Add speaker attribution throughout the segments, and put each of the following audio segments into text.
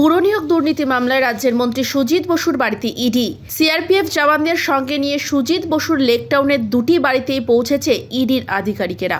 Speaker 1: পুরনিয়োগ দুর্নীতি মামলায় রাজ্যের মন্ত্রী সুজিত বসুর বাড়িতে ইডি। সিআরপিএফ জওয়ানদের সঙ্গে নিয়ে সুজিত বসুর লেকটাউনের দুটি বাড়িতেই পৌঁছেছে ইডির আধিকারিকেরা।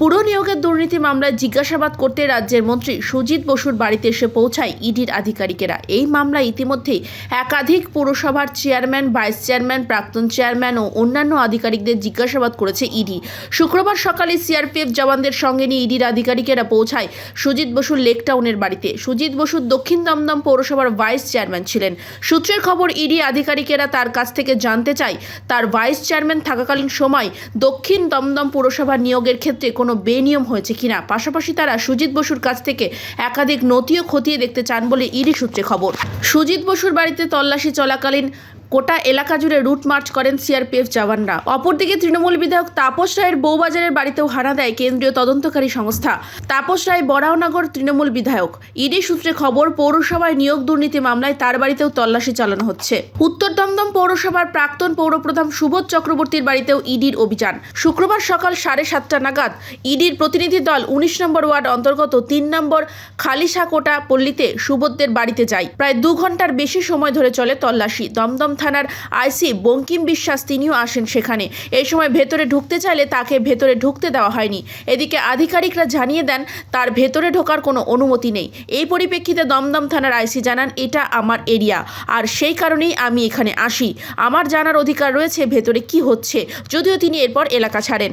Speaker 1: পুরনিয়োগের দুর্নীতি মামলায় জিজ্ঞাসাবাদ করতে রাজ্যের মন্ত্রী সুজিত বসুর বাড়িতে এসে পৌঁছায় ইডির আধিকারিকেরা। এই মামলায় ইতিমধ্যেই একাধিক পুরসভার চেয়ারম্যান, ভাইস চেয়ারম্যান, প্রাক্তন চেয়ারম্যান ও অন্যান্য আধিকারিকদের জিজ্ঞাসাবাদ করেছে ইডি। শুক্রবার সকালে সিআরপিএফ জওয়ানদের সঙ্গে নিয়ে ইডির আধিকারিকেরা পৌঁছায় সুজিত বসুর লেকটাউনের বাড়িতে। সুজিত বসুর দক্ষিণ দমদম পৌরসভার ভাইস চেয়ারম্যান ছিলেন। সূত্রের খবর, ইডি আধিকারিকেরা তার কাছ থেকে জানতে চায়, তার ভাইস চেয়ারম্যান থাকাকালীন সময় দক্ষিণ দমদম পুরসভা নিয়োগের ক্ষেত্রে কোনো বেনিয়ম হয়েছে কিনা? পাশাপাশি তারা সুজিত বসুর কাছ থেকে একাধিক নথিও খতিয়ে দেখতে চান বলে ইডি সূত্রে খবর। সুজিত বসুর বাড়িতে তল্লাশি চলাকালীন গোটা এলাকা জুড়ে রুট মার্চ করেন সিআরপিএফ জওয়ানরা। অপরদিকে তৃণমূল বিধায়ক তাপস রায়ের বউবাজারের বাড়িতেও হানা দেয় কেন্দ্রীয় তদন্তকারী সংস্থা। তাপস রায় বরাহনগর তৃণমূল বিধায়ক। ইডি সূত্রে খবর, পৌরসভায় নিয়োগ দুর্নীতি মামলায় তার বাড়িতেও তল্লাশি চালানো হচ্ছে। উত্তর দমদম পৌরসভার প্রাক্তন পৌরপ্রধান সুবোধ চক্রবর্তীর বাড়িতেও ইডির অভিযান। শুক্রবার সকাল সাড়ে সাতটা নাগাদ ইডির প্রতিনিধি দল উনিশ নম্বর ওয়ার্ড অন্তর্গত তিন নম্বর খালিশাকোটা পল্লীতে সুবোধদের বাড়িতে যায়। প্রায় দু ঘণ্টার বেশি সময় ধরে চলে তল্লাশি। দমদম থানার আইসি বঙ্কিম বিশ্বাস তিনিও আসেন সেখানে। এই সময় ভেতরে ঢুকতে চাইলে তাকে ভেতরে ঢুকতে দেওয়া হয়নি। এদিকে আধিকারিকরা জানিয়ে দেন, তার ভেতরে ঢোকার কোনো অনুমতি নেই। এই পরিপ্রেক্ষিতে দমদম থানার আইসি জানান, এটা আমার এরিয়া। আর সেই কারণেই আমি এখানে আসি। আমার জানার অধিকার রয়েছে, ভেতরে কি হচ্ছে? যদিও তিনি এরপর এলাকা ছাড়েন।